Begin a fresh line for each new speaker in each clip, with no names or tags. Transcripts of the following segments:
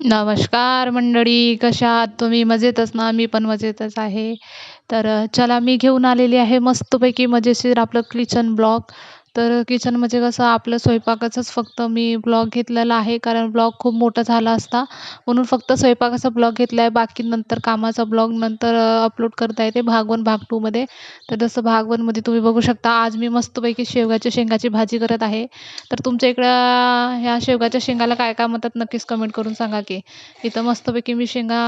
नमस्कार मंडळी कशा आहात तुम्ही? मजेतच ना? मी पण मजेतच आहे. तर चला मी घेऊन आलेली आहे मस्तपैकी मजेशीर आपलं किचन ब्लॉग तर किचन म्हणजे कसं आपलं स्वयंपाकाचंच फक्त मी ब्लॉग घेतलेला आहे कारण ब्लॉग खूप मोठा झाला असता. म्हणून फक्त स्वयंपाकाचा ब्लॉग घेतला आहे बाकी नंतर कामाचा ब्लॉग नंतर अपलोड करता येते भाग वन भाग टूमध्ये तर जसं भाग वनमध्ये तुम्ही बघू शकता आज मी मस्तपैकी शेवगाच्या शेंगाची भाजी करत आहे. तर तुमच्या इकडं ह्या शेवगाच्या शेंगाला काय काय म्हणतात नक्कीच कमेंट करून सांगा की. इथं मस्तपैकी मी शेंगा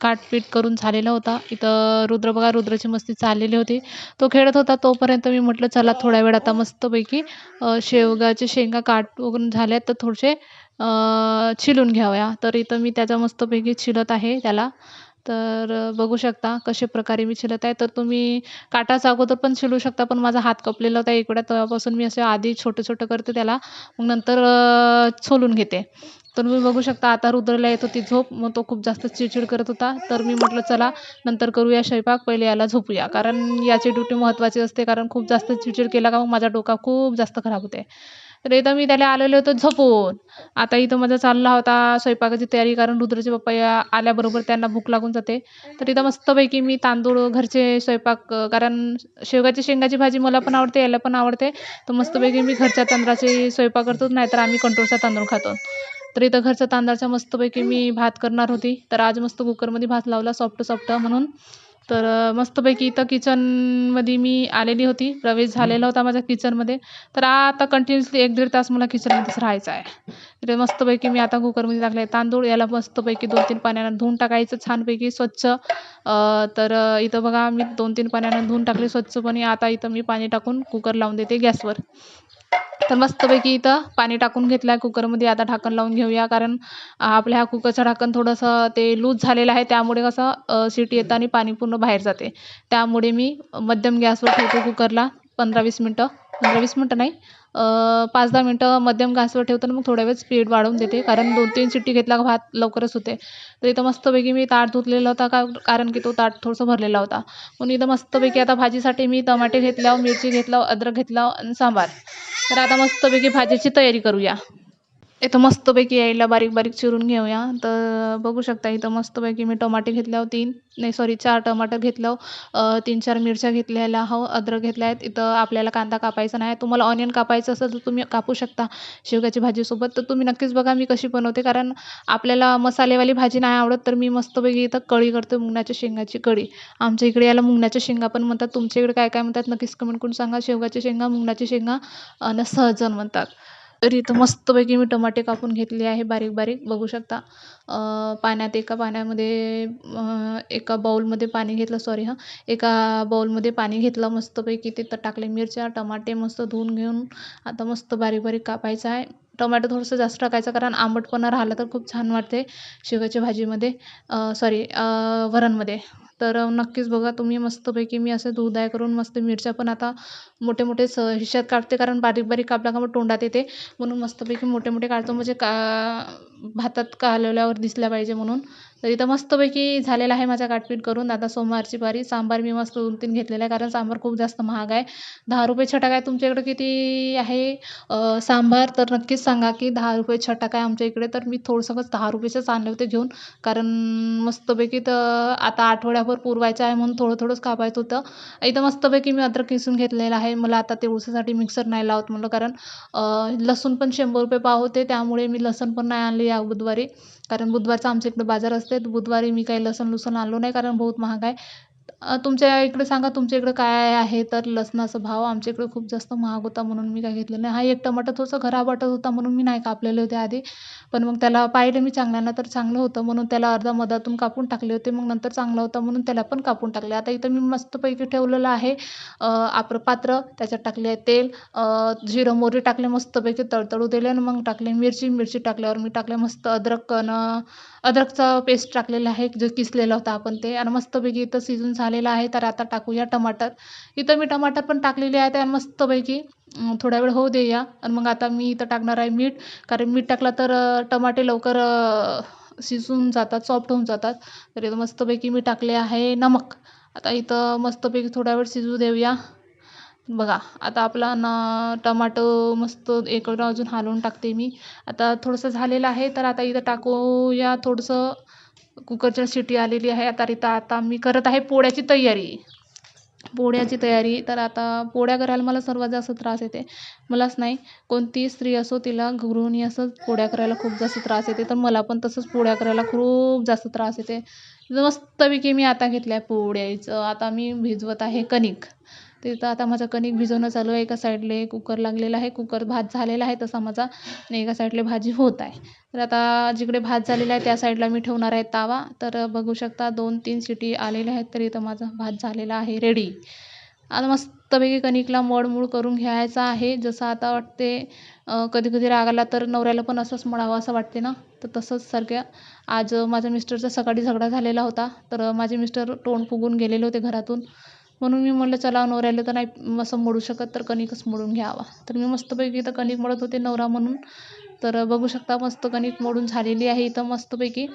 काटपीट करून झालेला होता. इथं रुद्र बघा रुद्राची मस्ती चाललेली होती. तो खेळत होता तोपर्यंत मी म्हटलं चला थोड्या वेळ आता मस्तपैकी शेवगाच्या शेंगा काटून झाल्यात तर थोडेसे छिलून घ्याव्या. तर इथं मी त्याचा मस्तपैकी छिलत आहे त्याला. तर बघू शकता कशा प्रकारे मी छिलत आहे. तर तुम्ही काटाचा अगोदर पण छिलू शकता पण माझा हात कपलेला होता इकडे. तेव्हापासून मी असे आधी छोटं छोटं करते त्याला. मग नंतर सोलून घेते. तर तुम्ही बघू शकता आता रुद्रला येत होती झोप मग तो खूप जास्त चिडचिड करत होता. तर मी म्हटलं चला नंतर करूया स्वयंपाक पहिले याला झोपूया. कारण याची ड्युटी महत्त्वाची असते कारण खूप जास्त चिडचिड केला का मग माझा डोका खूप जास्त खराब होते. तर इथं मी त्याला आलेले होतो झोपून. आता इथं माझा चालला होता स्वयंपाकाची तयारी कारण रुद्रचे पप्पा या आल्याबरोबर त्यांना भूक लागून जाते. तर इथं मस्तपैकी मी तांदूळ घरचे स्वयंपाक कारण शेवगाची शेंगाची भाजी मला पण आवडते याला पण आवडते. तर मस्तपैकी मी घरच्या तांदळाचे स्वयंपाक करतो नाहीतर आम्ही कंट्रोलचा तांदूळ खातो. तर इथं घरच्या तांदळाचा मस्तपैकी मी भात करणार होती. तर आज मस्त कुकरमध्ये भात लावला सॉफ्ट सॉफ्ट म्हणून. तर मस्तपैकी इथं किचनमध्ये मी आलेली होती. प्रवेश झालेला होता माझ्या किचनमध्ये. तर आता कंटिन्युअसली एक दीड तास मला किचनमध्येच राहायचं आहे. तर मस्तपैकी मी आता कुकरमध्ये टाकले तांदूळ याला मस्तपैकी दोन तीन पाण्यानं धुवून टाकायचं छानपैकी स्वच्छ. तर इथं बघा मी दोन तीन पाण्यानं धुवून टाकले स्वच्छपणे आता इथं मी पाणी टाकून कुकर लावून देते गॅसवर. तर मस्तपैकी इथं पाणी टाकून घेतलं आहे कुकरमध्ये आता ढाकण लावून घेऊया. कारण आपल्या ह्या कुकरचं ढाकण थोडंसं ते लूज झालेलं आहे. त्यामुळे कसं शिटी येतं आणि पाणी पूर्ण बाहेर जाते. त्यामुळे मी मध्यम गॅसवर ठेवतो कुकरला पंधरा वीस मिनटं. पंधरा वीस मिनटं नाही. पाच दहा मिनटं मध्यम गॅसवर ठेवतो मग थोड्या वेळ स्पीड वाढवून देते. कारण दोन तीन शिट्टी घेतला का भात लवकरच होते. तर इथं मस्तपैकी मी ताट धुतलेला होता का कारण की तो ताट थोडंसं भरलेला होता. म्हणून इथं मस्तपैकी आता भाजीसाठी मी टमाटे घेतल्यावर मिरची घेतला अद्रक घेतला आणि सांबार. तर आता मस्तपैकी भाजीची तयारी करूया. इथं मस्तपैकी यायला बारीक बारीक चिरून घेऊया. तर बघू शकता इथं मस्तपैकी मी टमाटे घेतल्यावर तीन. नाही सॉरी चार टमाटर घेतलं तीन चार मिरच्या घेतलेल्या हो अद्रक घेतल्या आहेत. इथं आपल्याला कांदा कापायचा नाही. तुम्हाला ऑनियन कापायचं असेल तर तुम्ही कापू शकता शेवग्याची भाजीसोबत. तर तुम्ही नक्कीच बघा मी कशी बनवते. कारण आपल्याला मसालेवाली भाजी नाही आवडत तर मी मस्तपैकी इथं कढी करते मुंगण्याच्या शेंगाची कढी आमच्या इकडे याला मुंगण्याच्या शेंगा पण म्हणतात. तुमच्या इकडे काय काय म्हणतात? नक्कीच कमेंट करून सांगा. शेवगाच्या शेंगा मुंगण्याची शेंगा आणि सहजन म्हणतात. तर इथं मस्तपैकी मी टमाटे कापून घेतले आहे बारीक बारीक. बघू शकता पाण्यात एका पाण्यामध्ये एका बाउलमध्ये पाणी घेतलं सॉरी हां. एका बाउलमध्ये पाणी घेतलं मस्तपैकी तिथं टाकले मिरच्या टमाटे मस्त धुवून घेऊन आता मस्त बारीक बारीक कापायचं आहे. टोमॅटो थोडंसं जास्त टाकायचं कारण आंबटपणा राहिला तर खूप छान वाटते शेवग्याच्या भाजीमध्ये सॉरी वरणमध्ये. तर नक्कीच बघा तुम्ही मस्तपैकी मी असं दुधाय करून मस्त मिरच्या पण आता मोठे मोठे स हिश्यात काढते कारण बारीक बारीक कापल्या का मग तोंडात येते. म्हणून मस्तपैकी मोठे मोठे काढतो. म्हणजे का भातात कालवल्यावर दिसल्या पाहिजे म्हणून. तर इथं मस्तपैकी झालेला आहे माझा काटपीट करून. आता सोमवारची बारी सांबार मी मस्त दोन तीन घेतलेला आहे कारण सांबार खूप जास्त महाग आहे. दहा रुपये छटाक आहे तुमच्या इकडे किती आहे? सांबार तर नक्कीच सांगा की दहा रुपये छटाक आहे आमच्या इकडे. तर मी थोडंसंच दहा रुपयेचंच आणले होते घेऊन कारण मस्तपैकी तर आता आठवड्याभर पुरवायचं आहे म्हणून थोडं थोडंच कापायचं होतं. इथं मस्तपैकी मी अद्रक किसून घेतलेलं आहे. मला आता ते उसासाठी मिक्सर नाही लावत म्हणलं कारण लसूण पण शंभर रुपये पाव होते. त्यामुळे मी लसूण पण नाही आणले या बुधवारी. कारण बुधवारचा आमच्या इकडं बाजार असते बुधवारी मी काही लसूण लुसून आणलो नाही कारण बहुत महाग आहे. तुमच्या इकडे सांगा तुमच्या इकडे काय आहे? तर लसणाचा भाव आमच्या इकडे खूप जास्त महाग होता म्हणून मी काय घेतलं नाही. हा एक टमाटर थोडंसं खराब वाटत होता म्हणून मी नाही कापलेले होते आधी. पण मग त्याला पाहिलं मी चांगल्यानं तर चांगलं होतं म्हणून त्याला अर्धा मधातून कापून टाकले होते. मग नंतर चांगलं होतं म्हणून त्याला पण कापून टाकले. आता इथं मी मस्तपैकी ठेवलेलं आहे. आपलं पात्र त्याच्यात टाकले आहे तेल. जिरं मोहरी टाकले मस्तपैकी तळतळू दिले आणि मग टाकले मिरची. मिरची टाकल्यावर मी टाकले मस्त अद्रक अद्रकचा पेस्ट टाकलेला आहे जो किसलेला होता आपण ते. आणि मस्तपैकी इथं शिजून झालेलं आहे तर आता टाकूया टमाटर. इथं मी टमाटर पण टाकलेले आहे आणि मस्तपैकी. थोडा वेळ होऊ देऊया. आणि मग आता मी इथं टाकणार आहे मीठ. कारण मीठ टाकलं तर टमाटे लवकर शिजून जातात सॉफ्ट होऊन जातात. तर इथं मस्तपैकी मी टाकले आहे नमक. आता इथं मस्तपैकी थोडा वेळ शिजू देऊया. बघा आता आपला ना टमाटो मस्त इकडं अजून हलवून टाकते मी. आता थोडंसं झालेलं आहे तर आता इथं टाकूया थोडंसं कुकरच्या शिटी आलेली आहे. आता इथं आता मी करत आहे पोळ्याची तयारी. पोळ्याची तयारी. तर आता पोळ्या करायला मला सर्वात जास्त त्रास येते. मलाच नाही. कोणती स्त्री असो तिला गृहिणी असो पोळ्या करायला खूप जास्त त्रास येते. तर मला पण तसंच पोळ्या करायला खूप जास्त त्रास येते. मस्तपैकी मी आता घेतल्या पोळ्याचं. आता मी भिजवत आहे कणिक. तिथं आता माझं कणिक भिजवणं चालू आहे. एका साईडले कुकर लागलेला आहे. कुकर भात झालेला आहे तसा माझा आणि एका साईडला भाजी होत आहे. तर आता जिकडे भात झालेला आहे त्या साईडला मी ठेवणार आहे तवा. तर बघू शकता दोन तीन शिटी आलेल्या आहेत तर इथं माझा भात झालेला आहे रेडी आता मस्तपैकी कणिकला मळमूळ करून घ्यायचा आहे. जसं आता वाटते कधी कधी राग आला तर नवऱ्याला पण असंच मळावं असं वाटते ना? तर तसंच सारख्या आज माझ्या मिस्टरचा सकाळी झगडा झालेला होता. तर माझे मिस्टर तोंड फुगून गेलेले होते घरातून. म्हणून मी म्हटलं चला नवऱ्याला तर नाही असं मोडू शकत तर कणिकच मोडून घ्यावा. तर मी मस्तपैकी तर कणिक मळत होते नवरा म्हणून. तर बघू शकता मस्त कणिक मोडून झालेली आहे इथं मस्तपैकी.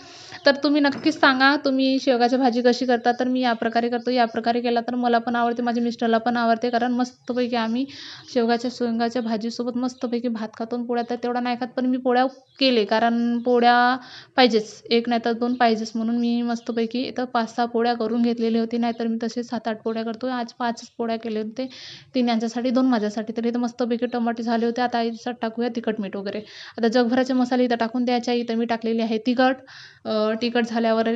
तर तुम्ही नक्कीच सांगा तुम्ही शेवगाची भाजी कशी करता? तर मी या प्रकारे करतो. या प्रकारे केला तर मला पण आवडते माझ्या मिस्टरला पण आवडते कारण मस्तपैकी आम्ही शेवगाच्या शेवगाच्या भाजीसोबत मस्तपैकी भात खातो. पोळ्या तर तेवढा नाही खात पण मी पोळ्या केले कारण पोळ्या पाहिजेच. एक नाही तर दोन पाहिजेच म्हणून मी मस्तपैकी इथं पाच सहा पोळ्या करून घेतलेली होती. नाहीतर मी तसे सात आठ पोळ्या करतो आज पाचच पोळ्या केले होते. तीन यांच्यासाठी दोन माझ्यासाठी तर इथं मस्तपैकी टमाटे झाले होते. आता याच्यात टाकूया तिखट मीठ वगैरे. आता जगभराचे मसाले इथं टाकून द्यायच्या इथं मी टाकलेली आहे तिखट. तिखट झाल्यावर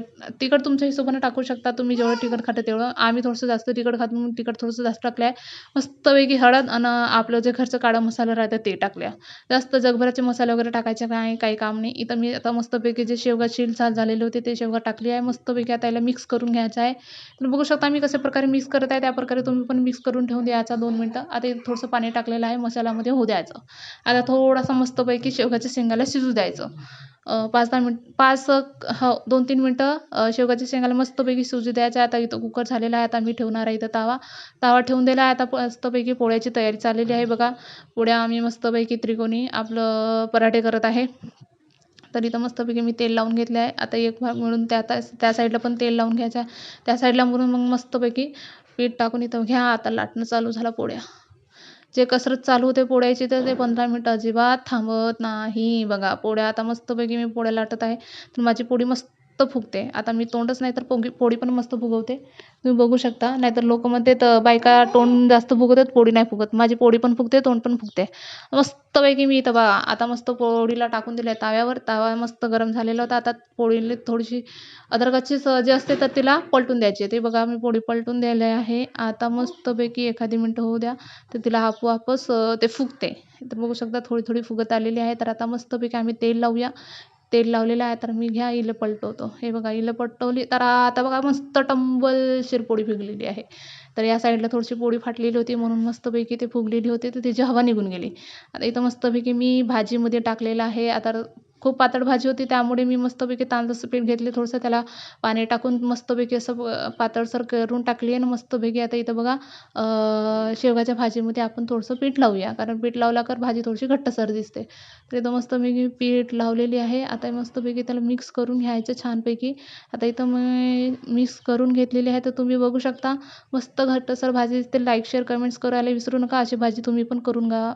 तिखट तुमच्या हिशोबाने टाकू शकता. तुम्ही जेवढं तिखट खाता तेवढं. आम्ही थोडंसं जास्त तिखट खातो म्हणून तिखट थोडंसं जास्त टाकलं आहे मस्तपैकी हळद आणि आपलं जे घरचं काळा मसाला राहतं ते टाकल्या. जास्त जगभराचे मसाले वगैरे टाकायचे काय काही काम नाही. इथं मी आता मस्तपैकी जे शेवगा साल झालेले होते ते शेवगा टाकली आहे. मस्तपैकी आता याला मिक्स करून घ्यायचं आहे. तुम्ही बघू शकता मी कशा प्रकारे मिक्स करत आहे. त्याप्रकारे तुम्ही पण मिक्स करून ठेवून द्यायचा दोन मिनटं. आता थोडंसं पाणी टाकलेलं आहे. मसाल्यामध्ये होऊ द्यायचं. आता थोडासा मस्तपैकी शेव शेवगाच्या शेंगाला शिजू द्यायचं. पाच दहा मिनट पाच हो दोन तीन मिनटं शेवगाच्या शेंगाला मस्तपैकी शिजू द्यायचं. आता इथं कुकर झालेला आहे. आता मी ठेवणार आहे इथं तवा. तवा ठेवून दिला आहे. आता मस्तपैकी पोळ्याची तयारी चाललेली आहे बघा. पोळ्या आम्ही मस्तपैकी त्रिकोणी आपलं पराठे करत आहे. तर इथं मस्तपैकी मी तेल लावून घेतले आहे. आता एक भाग मिळून त्या त्या साईडला पण तेल लावून घ्यायचं आहे. त्या साईडला म्हणून मग मस्तपैकी पीठ टाकून इथं घ्या. आता लाटणं चालू झाला पोळ्या. जे कसरत चालू होते पोळ्याची तर ते पंधरा मिनटं अजिबात थांबत नाही. बघा पोळ्या आता मस्तपैकी मी पोळ्या लाटत आहे. तर माझी पोळी मस्त फुगते. आता मी तोंडच नाही तर पोगी पोळी पण मस्त फुगवते. तुम्ही बघू शकता. नाहीतर लोक म्हणतात बायका तोंड जास्त फुगवतात पोळी नाही फुगत. माझी पोळी पण फुगते तोंड पण फुगते. मस्तपैकी मी इथं बघा आता मस्त पोळीला टाकून दिलं ताव्यावर. तवा मस्त गरम झालेला होता. आता पोळीला थोडीशी अदरकाची जे असते तर तिला पलटून द्यायची. ते बघा मी पोळी पलटून द्यायला आहे. आता मस्तपैकी एखादी मिनटं होऊ द्या. तर तिला आपोआपच ते फुगते. तर बघू शकता थोडी थोडी फुगत आलेली आहे. तर आता मस्तपैकी आम्ही तेल लावूया. तेल लावलेलं आहे तर मी घ्या इलं पलटवतो. हे बघा इलं पलटवली तर आता बघा मस्त टंबल शिरपोळी फुगलेली आहे. तर या साईडला थोडीशी पोळी फाटलेली होती म्हणून मस्तपैकी ते फुगलेली होती तर त्याची हवा निघून गेली. आता इथं मस्तपैकी मी भाजीमध्ये टाकलेलं आहे. आता खूप पातळ भाजी होती त्यामुळे मी मस्तपैकी तांदळाचं पीठ घेतले थोडंसं त्याला पाणी टाकून मस्तपैकी असं पातळसर करून टाकली आणि मस्तपैकी आता इथं बघा शेवगाच्या भाजीमध्ये आपण थोडंसं पीठ लावूया. कारण पीठ लावला तर भाजी थोडीशी घट्टसर दिसते. तर इथं मस्त मी पीठ लावलेली आहे. आता मस्तपैकी त्याला मिक्स करून घ्यायचं छानपैकी. आता इथं मी मिक्स करून घेतलेली आहे. तर तुम्ही बघू शकता मस्त घट्टसर भाजी दिसते. लाईक शेअर कमेंट्स करायला विसरू नका. अशी भाजी तुम्ही पण करून गा